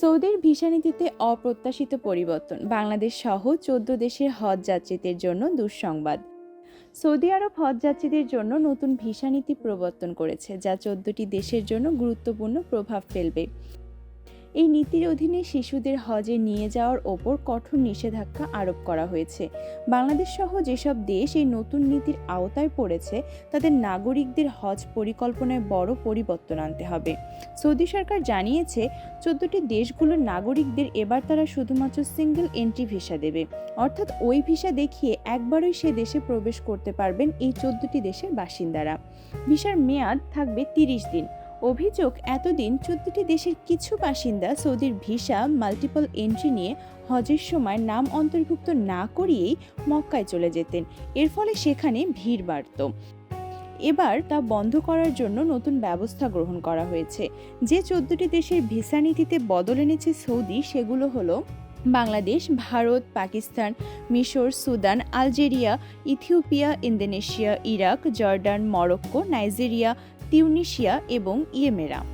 সৌদির ভিসা নীতিতে অপ্রত্যাশিত পরিবর্তন। বাংলাদেশ সহ চোদ্দ দেশের হজ যাত্রীদের জন্য দুঃসংবাদ। সৌদি আরব হজ যাত্রীদের জন্য নতুন ভিসা নীতি প্রবর্তন করেছে, যা চোদ্দটি দেশের জন্য গুরুত্বপূর্ণ প্রভাব ফেলবে। এই নীতির অধীনে শিশুদের হজে নিয়ে যাওয়ার ওপর কঠোর নিষেধাজ্ঞা আরোপ করা হয়েছে। বাংলাদেশ সহ যেসব দেশ এই নতুন নীতির আওতায় পড়েছে, তাদের নাগরিকদের হজ পরিকল্পনায় বড় পরিবর্তন আনতে হবে। সৌদি সরকার জানিয়েছে, চোদ্দটি দেশগুলোর নাগরিকদের এবার তারা শুধুমাত্র সিঙ্গেল এন্ট্রি ভিসা দেবে। অর্থাৎ ওই ভিসা দেখিয়ে একবারই সে দেশে প্রবেশ করতে পারবেন এই চোদ্দটি দেশের বাসিন্দারা। ভিসার মেয়াদ থাকবে তিরিশ দিন। অভিযোগ, এতদিন চোদ্দটি দেশের কিছু বাসিন্দা সৌদির ভিসা মাল্টিপল এন্ট্রি নিয়ে হজের সময় নাম অন্তর্ভুক্ত না করিয়েই মক্কায় চলে যেতেন। এর ফলে সেখানে ভিড় বাড়ত। এবার তা বন্ধ করার জন্য নতুন ব্যবস্থা গ্রহণ করা হয়েছে। যে চোদ্দটি দেশের ভিসা নীতিতে বদল এনেছে সৌদি, সেগুলো হলো বাংলাদেশ, ভারত, পাকিস্তান, মিশর, Sudan, Algeria, Ethiopia, Indonesia, Iraq, Jordan, Morocco, Nigeria Tunisia এবং ইয়েমেরা।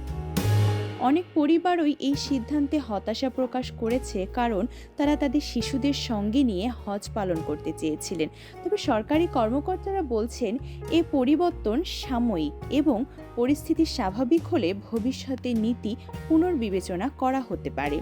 অনেক পরিবারই এই সিদ্ধান্তে হতাশা প্রকাশ করেছে কারণ তারা তাদের শিশুদের সঙ্গে নিয়ে হজ পালন করতে চেয়েছিলেন। তবে সরকারি কর্মকর্তারা বলছেন, এ পরিবর্তন সাময়িক এবং পরিস্থিতি স্বাভাবিক হলে ভবিষ্যতে নীতি পুনর্বিবেচনা করা হতে পারে।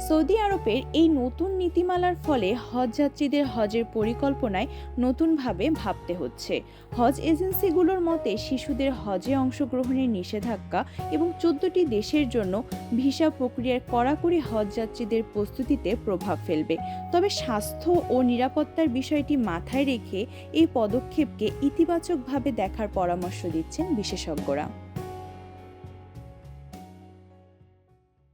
সৌদি আরবের এই নতুন নীতিমালার ফলে হজ যাত্রীদের হজের পরিকল্পনায় নতুনভাবে ভাবতে হচ্ছে। হজ এজেন্সিগুলোর মতে শিশুদের হজে অংশগ্রহণের নিষেধাজ্ঞা এবং চোদ্দটি দেশের জন্য ভিসা প্রক্রিয়ার কড়াকড়ি হজ যাত্রীদের প্রস্তুতিতে প্রভাব ফেলবে। তবে স্বাস্থ্য ও নিরাপত্তার বিষয়টি মাথায় রেখে এই পদক্ষেপকে ইতিবাচকভাবে দেখার পরামর্শ দিচ্ছেন বিশেষজ্ঞরা।